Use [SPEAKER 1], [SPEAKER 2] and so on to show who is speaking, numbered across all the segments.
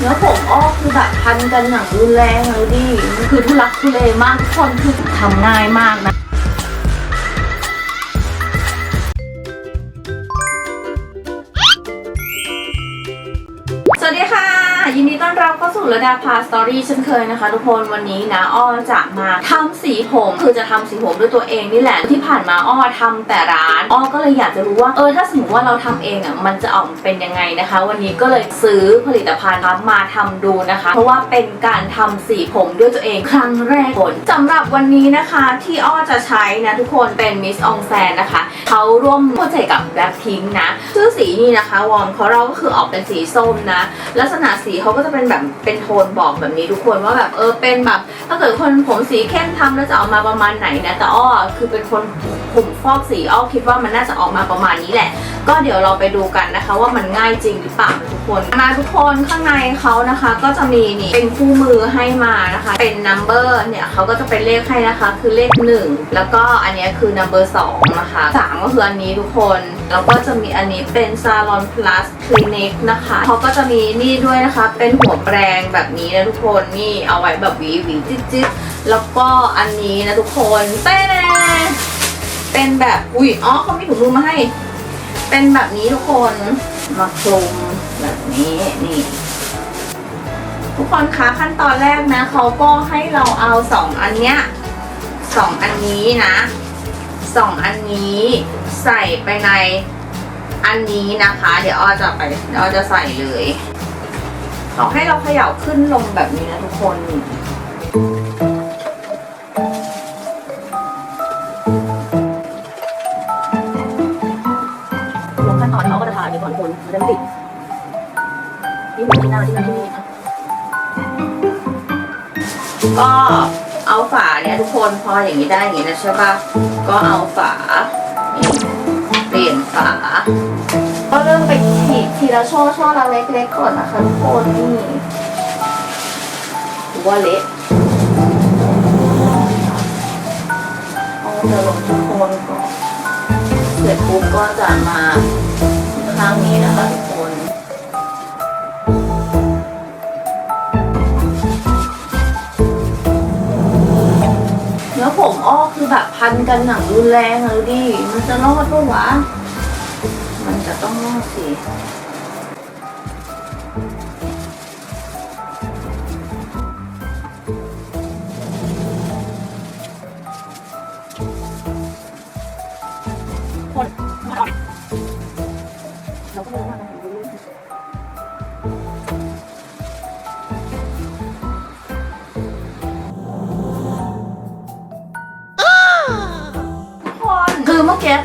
[SPEAKER 1] เนื้อผมอ้อคือแบบพันกันอย่างรุนแรงเลยดิมันคือทุลักทุเลมากทุกคนคือทำง่ายมากนะ อนรับเข้าสู่ระดาพาสตอรี่เช่นเคยนะคะ ทุกคนวันนี้นะอ้อจะมาทำสีผมคือจะทำสีผมด้วยตัวเองนี่แหละที่ผ่านมาอ้อทำแต่ร้านอ้อก็เลยอยากจะรู้ว่าเออถ้าสมมติว่าเราทำเองอะมันจะออกเป็นยังไงนะคะ วันนี้ก็เลยซื้อผลิตภัณฑ์มาทำดูนะคะ เพราะว่าเป็นการทำสีผมด้วยตัวเองครั้งแรกผลสำหรับวันนี้นะคะที่อ้อจะใช้นะทุกคนเป็นมิสอองแซนนะคะเขาร่วมโปรเจกต์กับแบล็คพิงนะชื่อสีนี้นะคะวอมเขาเราก็คือออกเป็นสีส้มนะลักษณะสีเขาก็จะเป็นแบบเป็นโทนบอกแบบนี้ทุกคนว่าแบบเออเป็นแบบถ้าเกิดคนผมสีเข้มทำแล้วจะออกมาประมาณไหนนะแต่อ้อคือเป็นคนผมฟอกสีอ้อคิดว่ามันน่าจะออกมาประมาณนี้แหละ ก็เดี๋ยวเราไปดูกันนะคะ ว่ามันง่ายจริงหรือเปล่าทุก คนมาทุกคนข้างในเขานะคะ ก็จะมีนี่เป็นคู่มือให้มานะคะ เป็น number เนี่ยเขาก็จะเป็นเลขให้นะคะ คือเลข 1 แล้วก็อันนี้คือ number 2นะคะ3ก็คืออันนี้ทุกคน แล้วก็จะมีอันนี้เป็น Salon Plus Clinic นะคะเขาก็จะมีนี่ด้วยนะคะ เป็นหัวแปรงแบบนี้นะทุกคนนี่เอาไว้แบบหวีหวีจิ๊ดจิ๊ดแล้วก็อันนี้นะทุกคนเต้เป็นแบบ อุ้ยอ๋อเขามีถุงมือมาให้ เป็นแบบนี้ทุกคนมาคลุม นี้นี่ทุกคนคะขั้นตอนแรกนะเขาก็ให้เราเอาสองอันเนี้ยสองอันนี้นะสองอันนี้ใส่ไปในอันนี้นะคะ เดี๋ยวอ้อจะไปเดี๋ยวอ้อจะใส่เลยเขาให้เราเขย่าขึ้นลงแบบนี้นะทุกคนลงขั้นตอนเขาก็จะทาอันนี้ก่อนคนมันจะไม่ติด ที่มือที่หน้าที่หน้าที่นี่นะก็เอาฝาเนี่ยทุกคนพออย่างนี้ได้อย่างนี้นะใช่ปะก็เอาฝาเปลี่ยนฝา ก็เริ่มไปฉีดทีละช่อช่อละเล็กๆก่อนนะคะทุกคนนี่ถือว่าเละเอาจะลงทุกคนก่อนเสร็จปุ๊บก็จะมาข้างนี้นะคะ แล้วผมอ้อคือแบบพันกันหนังรุนแรงเลยดิ มันจะรอดปะวะ มันจะต้องรอดสิ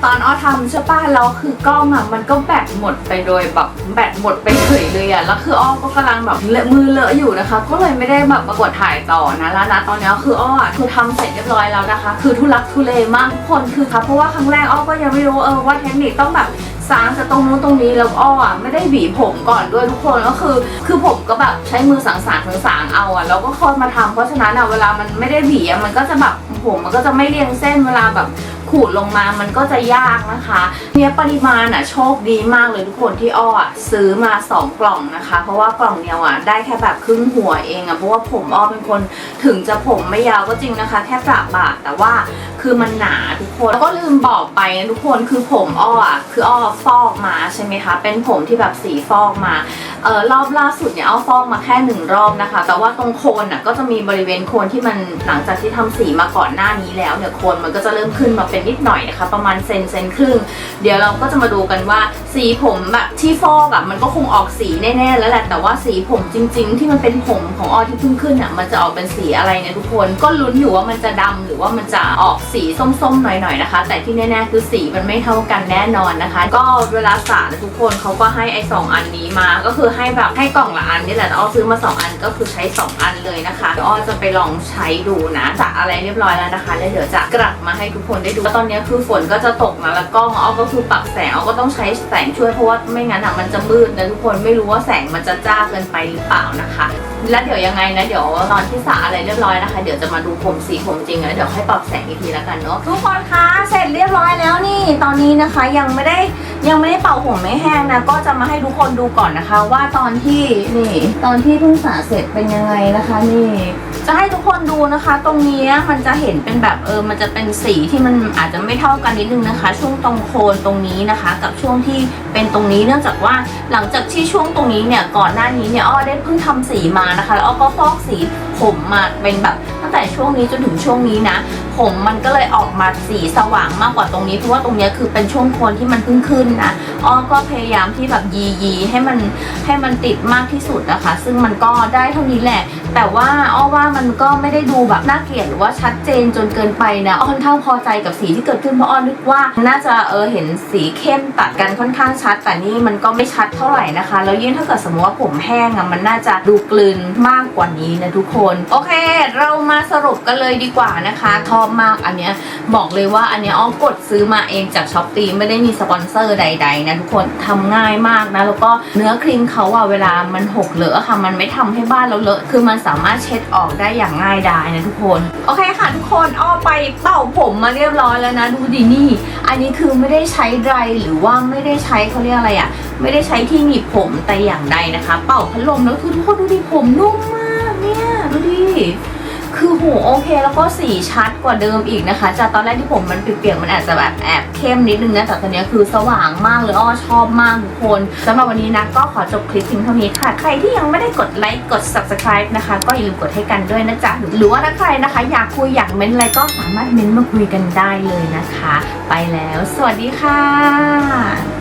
[SPEAKER 1] ตอนอ้อทำใช่ป่ะแล้วคือกล้องอะมันก็แบตหมดไปโดยแบบแบตหมดไปเฉยเลยอะแล้วคืออ้อก็กำลังแบบเลอะมือเลอะอยู่นะคะ ก็เลยไม่ได้แบบมากดถ่ายต่อนะแล้วนะตอนนี้คืออ้อคือทำเสร็จเรียบร้อยแล้วนะคะ คือทุลักทุเลมากทุกคนคือค่ะเพราะว่าครั้งแรกอ้อก็ยังไม่รู้เออว่าเทคนิคต้องแบบสางจากตรงนู้นตรงนี้แล้วอ้อไม่ได้หวีผมก่อนด้วยทุกคนก็คือ คือผมก็แบบใช้มือสางสางสางเอาอะแล้วก็ค่อยมาทำเพราะฉะนั้นอะเวลามันไม่ได้หวีอะมันก็จะแบบผมมันก็จะไม่เรียงเส้นเวลาแบบ ขูดลงมามันก็จะยากนะคะเนี่ยปริมาณอะโชคดีมากเลยทุกคนที่อ้ออะซื้อมา 2 กล่องนะคะ เพราะว่ากล่องเดียวอะได้แค่แบบครึ่งหัวเองอะเพราะว่าผมอ้อเป็นคนถึงจะผมไม่ยาวก็จริงนะคะ แค่ประบาแต่ว่าคือมันหนาทุกคนแล้วก็ลืมบอกไปนะทุกคนคือผมอ้ออะคืออ้อฟอกมาใช่ไหมคะ เป็นผมที่แบบสีฟอกมาเออรอบล่าสุดเนี่ยเอาฟอกมาแค่หนึ่งรอบนะคะ แต่ว่าตรงโคนน่ะก็จะมีบริเวณโคนที่มันหลังจากที่ทำสีมาก่อนหน้านี้แล้วเนี่ยโคนมันก็จะเริ่มขึ้นมาเป็นนิดหน่อยนะคะ ประมาณเซนเซนครึ่ง เดี๋ยวเราก็จะมาดูกันว่าสีผมแบบที่ฟอกอะมันก็คงออกสีแน่ๆแล้วแหละแต่ว่าสีผมจริง ๆ ที่มันเป็นผมของออที่เพิ่งขึ้นอะมันจะออกเป็นสีอะไรเนี่ยทุกคนก็ลุ้นอยู่ว่ามันจะดำหรือว่ามันจะออกสีส้มๆหน่อยๆนะคะ แต่ที่แน่ๆคือสีมันไม่เท่ากันแน่นอนนะคะ ก็เวลาสระทุกคนเขาก็ให้ไอ้สองอันนี้มาก็คือให้แบบให้กล่องละอันนี่แหละแต่อ้อซื้อมาสองอันก็คือใช้สองอันเลยนะคะอ้อจะไปลองใช้ดูนะจะอะไรเรียบร้อยแล้วนะคะแล้วเดี๋ยวจะกลับมาให้ทุกคนได้ดูตอนนี้คือฝนก็จะตกมาแล้วกล้องอ้อก็คือปรับแสงอ้อก็ต้องใช้แสงช่วยเพราะว่าไม่งั้นอะมันจะมืดนะทุกคนไม่รู้ว่าแสงมันจะจ้าเกินไปหรือเปล่านะคะ แล้วเดี๋ยวยังไงนะเดี๋ยวตอนที่สระอะไรเรียบร้อยนะคะ เดี๋ยวจะมาดูผมสีผมจริงแล้วเดี๋ยวให้ปรับแสงอีกทีแล้วกันเนาะทุกคนคะเสร็จเรียบร้อยแล้วนี่ ตอนนี้นะคะยังไม่ได้ยังไม่ได้เป่าผมไม่แห้งนะก็จะมาให้ทุกคนดูก่อนนะคะ ว่าตอนที่นี่ ตอนที่เพิ่งสระเสร็จเป็นยังไงนะคะนี่ จะให้ทุกคนดูนะคะ ตรงนี้มันจะเห็นเป็นแบบเออมันจะเป็นสีที่มันอาจจะไม่เท่ากันนิดนึงนะคะ ช่วงตรงโคนตรงนี้นะคะ กับช่วงที่เป็นตรงนี้เนื่องจากว่าหลังจากที่ช่วงตรงนี้เนี่ยก่อนหน้านี้เนี่ยอ้อได้เพิ่งทำสีมานะคะ แล้วอ้อก็ฟอกสีผมมาเป็นแบบตั้งแต่ช่วงนี้จนถึงช่วงนี้นะ ผมมันก็เลยออกมาสีสว่างมากกว่าตรงนี้เพราะว่าตรงนี้คือเป็นช่วงโคนที่มันเพิ่งขึ้นนะอ้อก็พยายามที่แบบยียีให้มันให้มันติดมากที่สุดนะคะ ซึ่งมันก็ได้เท่านี้แหละ แต่ว่าอ้อว่ามันก็ไม่ได้ดูแบบน่าเกลียดหรือว่าชัดเจนจนเกินไปนะอ้อค่อนข้างพอใจกับสีที่เกิดขึ้นเพราะอ้อนึกว่า น่าจะเออเห็นสีเข้มตัดกันค่อนข้างชัด แต่นี่มันก็ไม่ชัดเท่าไหร่นะคะ แล้วยิ่งถ้าเกิดสมมติว่าผมแห้งอะมันน่าจะดูกลืนมากกว่านี้นะทุกคนโอเค เรามาสรุปกันเลยดีกว่านะคะชอบมากอันเนี้ยบอกเลยว่าอันเนี้ยอ้อกดซื้อมาเองจากช้อปปีไม่ได้มีสปอนเซอร์ใด ๆ นะทุกคนทำง่ายมากนะ แล้วก็เนื้อครีมเขาอะเวลามันหกเหลอะค่ะ มันไม่ทำให้บ้านเราเลอะคือมันสามารถเช็ดออกได้อย่างง่ายดายนะทุกคน โอเคค่ะทุกคนอ้อไปเป่าผมมาเรียบร้อยแล้วนะดูดินี่ อันนี้คือไม่ได้ใช้ไดรหรือว่าไม่ได้ใช้เขาเรียกอะไรอะไม่ได้ใช้ที่หนีบผมแต่อย่างใดนะคะ เป่าพัดลมแล้วทุกคนดูดิผมนุ่มมาก เนี่ย ดูดิคือหูโอเคแล้วก็สีชัดกว่าเดิมอีกนะคะ จากตอนแรกที่ผมมันเปียกๆมันอาจจะแบบแอบเข้มนิดนึงนะแต่ตอนนี้คือสว่างมากเลยอ้อชอบมากทุกคนสำหรับวันนี้นะก็ขอจบคลิปเพียงเท่านี้ค่ะ ใครที่ยังไม่ได้กดไลค์กด subscribe นะคะ ก็อย่าลืมกดให้กันด้วยนะจ๊ะหรือว่าถ้าใครนะคะ อยากคุยอยากเม้นอะไรก็สามารถเม้นมาคุยกันได้เลยนะคะ ไปแล้ว สวัสดีค่ะ